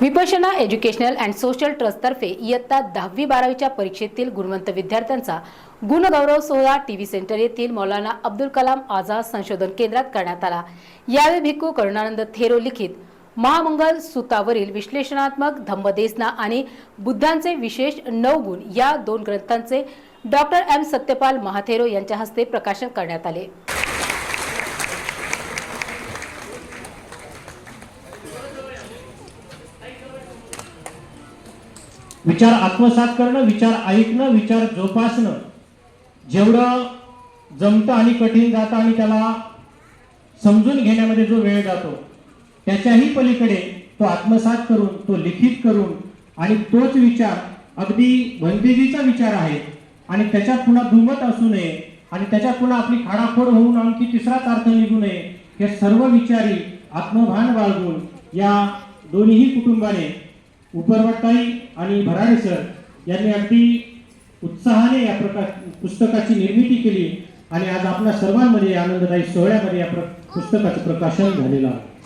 Vipassana educational and social ट्रस्टतर्फे इयत्ता दहावी बारावीच्या परीक्षेतील गुणवंत विद्यार्थ्यांचा गुणगौरव सोहळा टीव्ही सेंटर येथील मौलाना अब्दुल कलाम आझाद संशोधन केंद्रात करण्यात आला. यावेळी भिक्खू करुणानंद थेरो लिखित महामंगल सुतावरील विश्लेषणात्मक धम्मदेसना आणि बुद्धांचे विशेष नऊ गुण या दोन ग्रंथांचे डॉक्टर एम सत्यपाल महाथेरो यांच्या हस्ते प्रकाशन करण्यात आले. विचार आत्मसात करणं विचार ऐकणं विचार जोपासणं. जेवढं जमतं आणि कठीण जातं आणि त्याला समजून घेण्यामध्ये जो वेळ जातो त्याच्याही पलीकडे तो आत्मसात करून तो लिखित करून आणि तोच विचार अगदी भंतेजीचा विचार आहे आणि त्याच्यात पुन्हा दुमत असू नये आणि त्याच्यात पुन्हा आपली खाडाखोड होऊन आणखी तिसराच अर्थ निघू नये हे सर्व विचारी आत्मभान बाळगून या दोन्ही कुटुंबाने उपरवटाई आणि भराडे सर यांनी अगदी उत्साहाने या प्रकार पुस्तकाची निर्मिती केली आणि आज आपल्या सर्वांमध्ये आनंददायी सोहळ्यामध्ये या प्र पुस्तकाचं प्रकाशन झालेलं आहे.